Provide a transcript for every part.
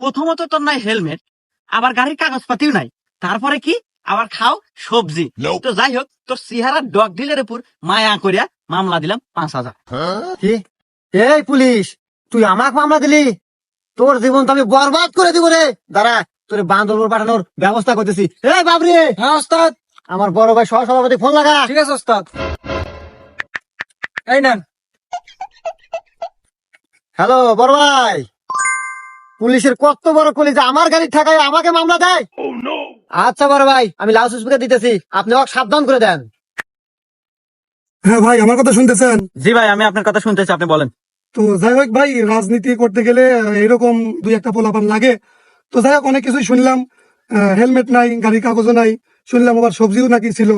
প্রথমত তোর নাই হেলমেট আবার গাড়ির কাগজপাতিও নাই। তারপরে কি? আবার খাও সবজি। তো যাই হোক তোর চেহারা ডগ ডিলের উপর মায়া করিয়া মামলা দিলাম পাঁচ হাজার। এই পুলিশ তুই আমাকে মামলা দিলি? তোর জীবন তো আমি বরবাদ করে দিব রে। দাঁড়া তোর বান্দরপুর পাঠানোর ব্যবস্থা করতেছি। এই বাবরি! হ্যাঁ ওস্তাদ। আমার বড় ভাই সহ সভাপতি ফোন লাগা। ঠিক আছে ওস্তাদ। এই নেন। হ্যালো বড় ভাই! পুলিশের কত বড় কলি যে আমার গাড়ি ঠেকায় আমাকে মামলা দেয়? আচ্ছা বড় ভাই আমি লাউড স্পিকার দিতেছি। আপনি ওকে সাবধান করে দেন। হ্যাঁ ভাই আমার কথা শুনতেছেন? জি ভাই আমি আপনার কথা শুনতেছি আপনি বলেন। তো যাই হোক ভাই রাজনীতি করতে গেলে এরকম দুই একটা পোলাপান লাগে। তো যাই হোক অনেক কিছুই শুনলাম। হেলমেট নাই গাড়ির কাগজও নাই। শুনলাম আবার সবজিও নাকি ছিল।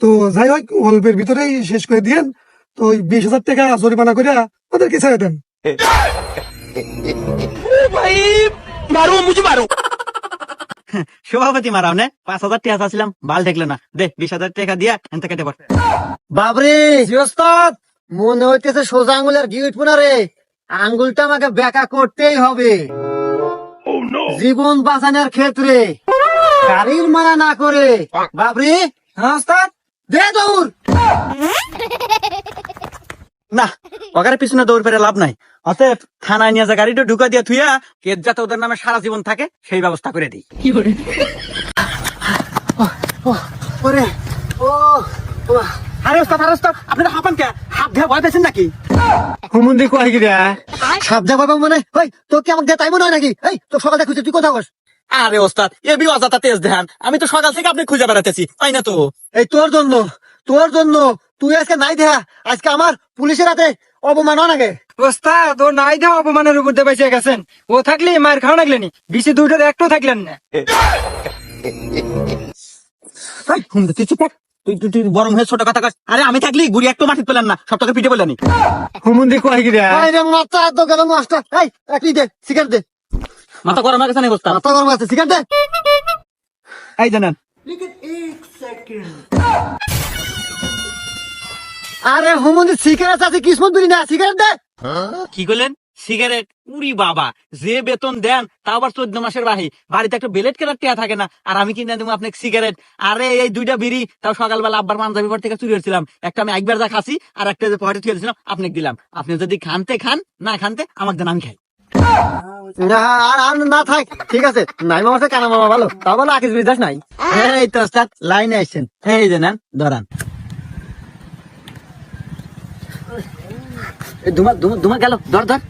তো যাই হোক অল্পের ভিতরেই শেষ করে দিয়েন। তো ওই বিশ হাজার টাকা জরিমানা করে ওদেরকে ছেড়ে দেন। সভাপতি মারাও নে পাঁচ হাজার টাকা চাচ্ছিলাম ভালো দেখলে না। দে বিশ হাজার টাকা দিয়া এনতে কেটে পড়। বাবরে ওস্তাদ মনে হইতেছে সোজা আঙ্গুলের গিট পুনা রে। আঙ্গুলটা আমাকে বেকা করতেই হবে। জীবন বাঁচানোর ক্ষেত্রে গাড়ির মারা না করে। বাবরি হ্যাঁ দে দৌড়। না ওখানে পিছনে দৌড় পেরে লাভ নাই। অতএব থানায় নিয়ে যা গাড়িটা ঢুকা দিয়া থুইয়া কেস যাতে ওদের নামে সারা জীবন থাকে সেই ব্যবস্থা করে দিই। কি করে ওরে ও ও, আরে ওস্তাদ আরে ওস্তাদ আপনারা হাঁপান কে? হাত ধেয়ে ভয় পেয়েছেন নাকি? হুমুন্দি কয় গিরা সাপ যা বাবা মনে? ওই তোর কি আমাকে দিয়ে তাই মনে হয় নাকি? এই তো সকালে খুঁজে তুই কোথাও বস আরে ওস্তাদ এ বি অজাতা তেজ দেখান। আমি তো সকাল থেকে আপনি খুঁজে বেড়াতেছি তাই না তো? এই তোর জন্য। তোর জন্য তুই আজকে নাই দেখা আজকে আমার পুলিশের হাতে অপমান হয় নাকি ওস্তাদ ও নাই দেওয়া অপমানের উপর দিয়ে বেঁচে গেছেন। ও থাকলে মায়ের খাওয়া লাগলেনি বিশে দুইটার একটু থাকলেন না। তুই চুপ তুই তুই তুই হয়ে ছোট কথা কস। আরে আমি থাকলি গুড়ি একটু মাটি পেলেন না সব তোকে পিঠে হুমুন্দি কয় গিরা? মাথা তো গেল মাস্টার। এই দে সিগারেট দে। মাথা গরম হয়ে গেছে না ওস্তাদ? মাথা গরম আছে সিগারেট দে। এই জানেন। আরে হুমুন্দি সিগারেট আছে কিসমত বিড়ি না সিগারেট দে। কি করলেন? সিগারেট? উরি বাবা যে বেতন দেন তা আবার চোদ্দ মাসের বাহি। বাড়িতে একটা বেলেট কেনার টেয়া থাকে না আর আমি কিনে দেবো আপনাকে সিগারেট। আরে এই দুইটা বিড়ি তাও সকালবেলা আব্বার পাঞ্জাবি ঘর থেকে চুরি হয়েছিলাম। একটা আমি একবার যা খাসি আর একটা যে পকেটে থুয়ে দিয়েছিলাম আপনাকে দিলাম। আপনি যদি খানতে খান না খানতে আমাকে দেন আমি খাই। না, আর আর না থাক ঠিক আছে। নাই মামা কানা মামা ভালো তা বলো আকিস বিদাস নাই। এই তো লাইনে আসছেন এই যে নেন ধরান। ধুমা ধুমা গেল ধর ধর।